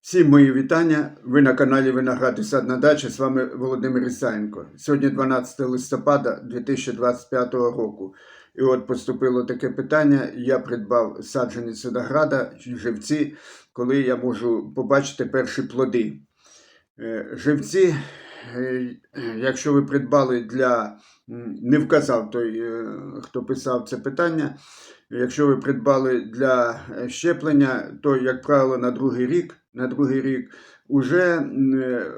Всім мої вітання. Ви на каналі Виноград і сад на дачі. З вами Володимир Ісаєнко. Сьогодні 12 листопада 2025 року. І от поступило таке питання. Я придбав саджанець винограда живці, коли я можу побачити перші плоди. Е, Живці, якщо ви придбали для не вказав той, е, хто писав це питання. Якщо ви придбали для е, щеплення, то, як правило, на другий рік, на другий рік уже е,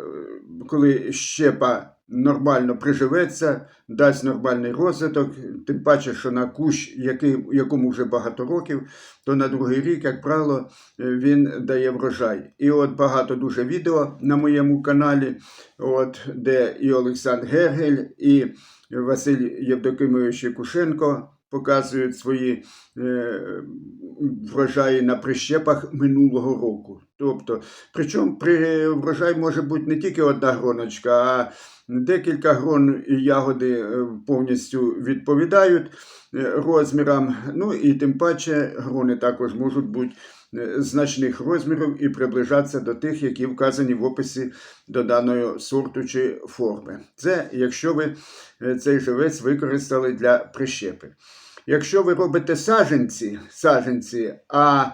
коли щепа нормально приживеться, дасть нормальний розвиток, тим паче, що на кущ, який, якому вже багато років, то на другий рік, як правило, він дає врожай. І от багато дуже відео на моєму каналі, от, де і Олександр Гергель, і Василь Євдокимович Якушенко показують свої е, врожаї на прищепах минулого року. Тобто, причому при врожай може бути не тільки одна гроночка, а декілька грон ягоди е, повністю відповідають е, розмірам. Ну і тим паче грони також можуть бути е, значних розмірів і приближатися до тих, які вказані в описі до даної сорту чи форми. Це якщо ви цей живець використали для прищепи. Якщо ви робите саженці, саженці а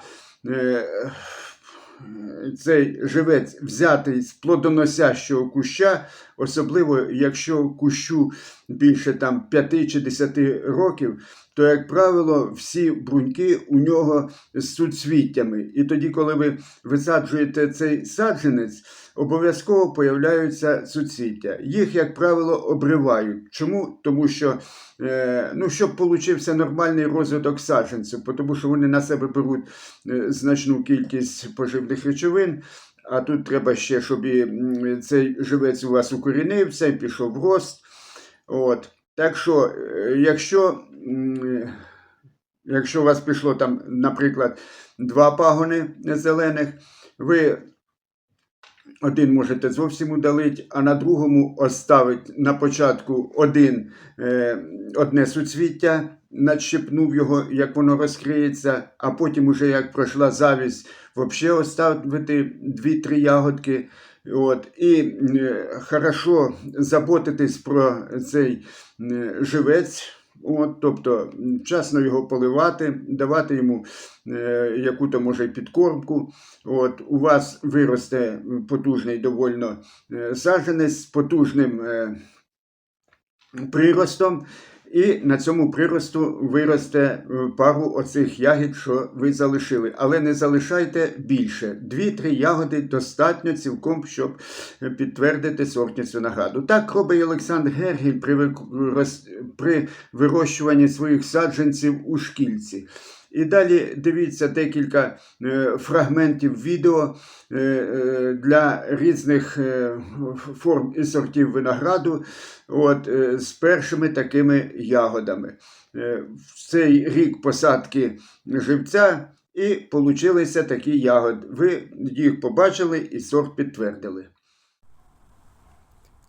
цей живець взятий з плодоносящого куща, особливо якщо кущу більше там 5 чи 10 років, то, як правило, всі бруньки у нього з суцвіттями. І тоді, коли ви висаджуєте цей саджанець, обов'язково появляються суцвіття. Їх, як правило, обривають. Чому? Тому що, е, ну, щоб получився нормальний розвиток саджанців, тому що вони на себе беруть е, значну кількість поживних речовин. А тут треба ще, щоб і цей живець у вас укорінився і пішов в рост. От. Так що, е, якщо, якщо у вас пішло там, наприклад, два пагони зелених, ви один можете зовсім удалити, а на другому оставити на початку один, е, одне суцвіття, надщепнув його, як воно розкриється, а потім, уже як пройшла завість, взагалі оставити дві-три ягодки. От, і е, хорошо заботитись про цей е, живець. От, тобто вчасно його поливати, давати йому е, яку-то може підкормку. От, у вас виросте потужний довольно е, саженець з потужним е, приростом. І на цьому приросту виросте е, пару оцих ягід, що ви залишили. Але не залишайте більше. Дві-три ягоди достатньо цілком, щоб е, підтвердити сортність винограду. Так робить Олександр Гергель при, вирощуванні своїх саджанців у шкільці. І далі дивіться декілька е, фрагментів відео е, е, для різних форм і сортів винограду от, з першими такими ягодами. В цей рік посадки живця і получилися такі ягоди. Ви їх побачили і сорт підтвердили.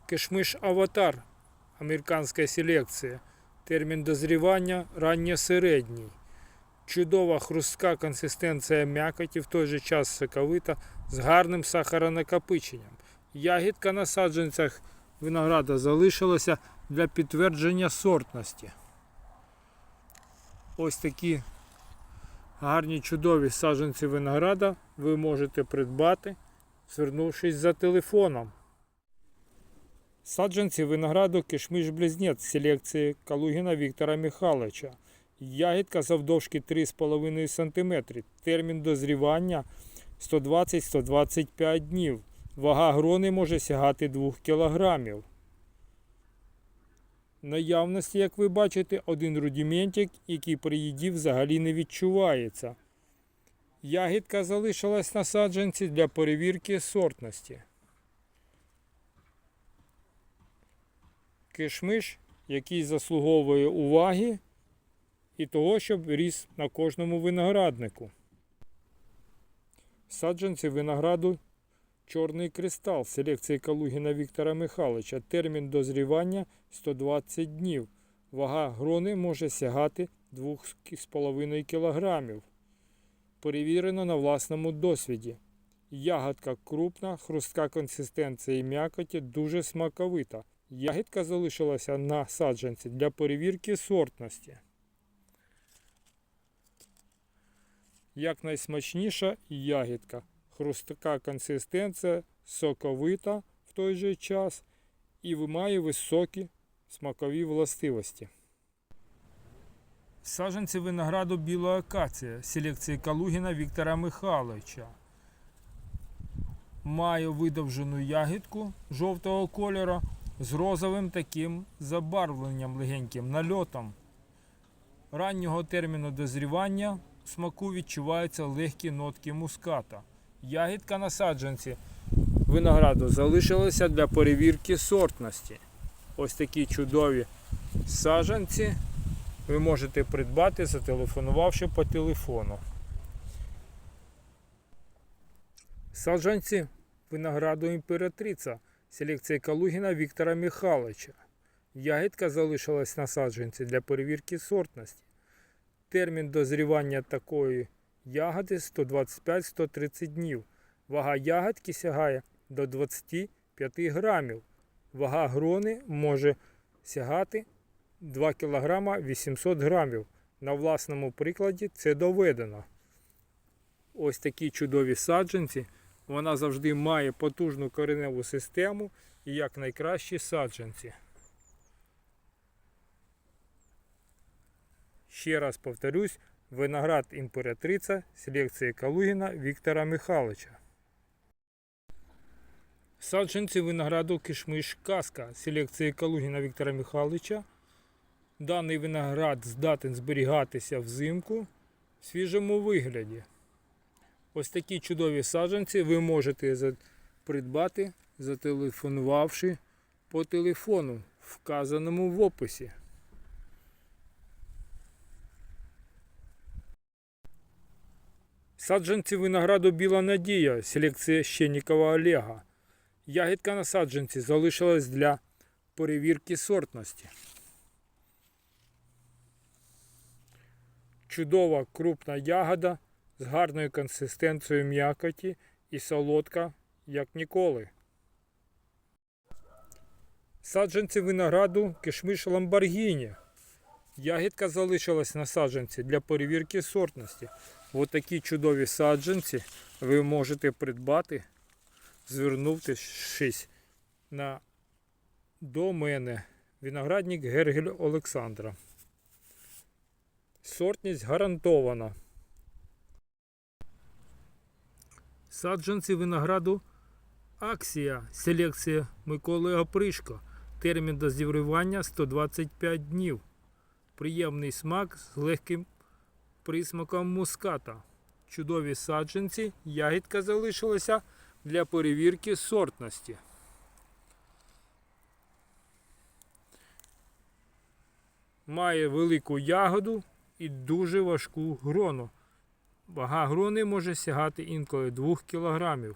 Кишмиш Аватар американська селекція. Термін дозрівання ранньосередній. Чудова хрустка консистенція м'якоті, в той же час соковита, з гарним сахаронакопиченням. Ягідка на саджанцях винограда залишилася для підтвердження сортності. Ось такі гарні чудові саджанці винограда ви можете придбати, звернувшись за телефоном. Саджанці винограду кишмиш близнець селекції Калугіна Віктора Михайловича. Ягідка завдовжки 3,5 см. Термін дозрівання 120-125 днів. Вага грони може сягати 2 кг. Наявності, як ви бачите, один рудіментик, який при їді взагалі не відчувається. Ягідка залишилась на саджанці для перевірки сортності. кишмиш, який заслуговує уваги і того, щоб ріс на кожному винограднику. Саджанці винограду Чорний кристал селекції Калугіна Віктора Михайловича. Термін дозрівання 120 днів. Вага грони може сягати 2,5 кг. Перевірено на власному досвіді. Ягодка крупна, хрустка консистенція і м'якоті, дуже смаковита. Ягідка залишилася на саджанці для перевірки сортності. Як найсмачніша ягідка. Хрустка консистенція, соковита в той же час і має високі смакові властивості. Саджанці винограду біла акація селекції Калугіна Віктора Михайловича. Має видовжену ягідку жовтого кольору з розовим таким забарвленням легеньким нальотом. Раннього терміну дозрівання смаку відчуваються легкі нотки муската. Ягідка на саджанці винограду залишилася для перевірки сортності. Ось такі чудові саджанці ви можете придбати, зателефонувавши по телефону. Саджанці винограду імператриця селекції Калугіна Віктора Михайловича. Ягідка залишилась на саджанці для перевірки сортності. Термін дозрівання такої ягоди 125-130 днів. Вага ягодки сягає до 25 грамів. Вага грони може сягати 2 кг 800 грамів. На власному прикладі це доведено. Ось такі чудові саджанці. Вона завжди має потужну кореневу систему і як найкращі саджанці. Ще раз повторюсь, виноград імператриця селекції Калугіна Віктора Михайловича. Саджанці винограду кишмиш казка селекції Калугіна Віктора Михайловича. Даний виноград здатен зберігатися взимку в свіжому вигляді. Ось такі чудові саджанці ви можете придбати, зателефонувавши по телефону, вказаному в описі. Саджанці винограду Біла Надія, селекція Щенікова Олега. Ягідка на саджанці залишилась для перевірки сортності. Чудова крупна ягода з гарною консистенцією м'якоті і солодка, як ніколи. Саджанці винограду кишмиш Ламборгіні. Ягідка залишилась на саджанці для перевірки сортності. Ось такі чудові саджанці ви можете придбати, звернувшись на до мене. Виноградник Гергель Олександра. Сортність гарантована. Саджанці винограду Аксія. Селекція Миколи Опришко. Термін дозрівання 125 днів. Приємний смак з легким присмаком муската. Чудові саджанці. Ягідка залишилася для перевірки сортності. Має велику ягоду і дуже важку грону. Вага грони може сягати інколи 2 кг.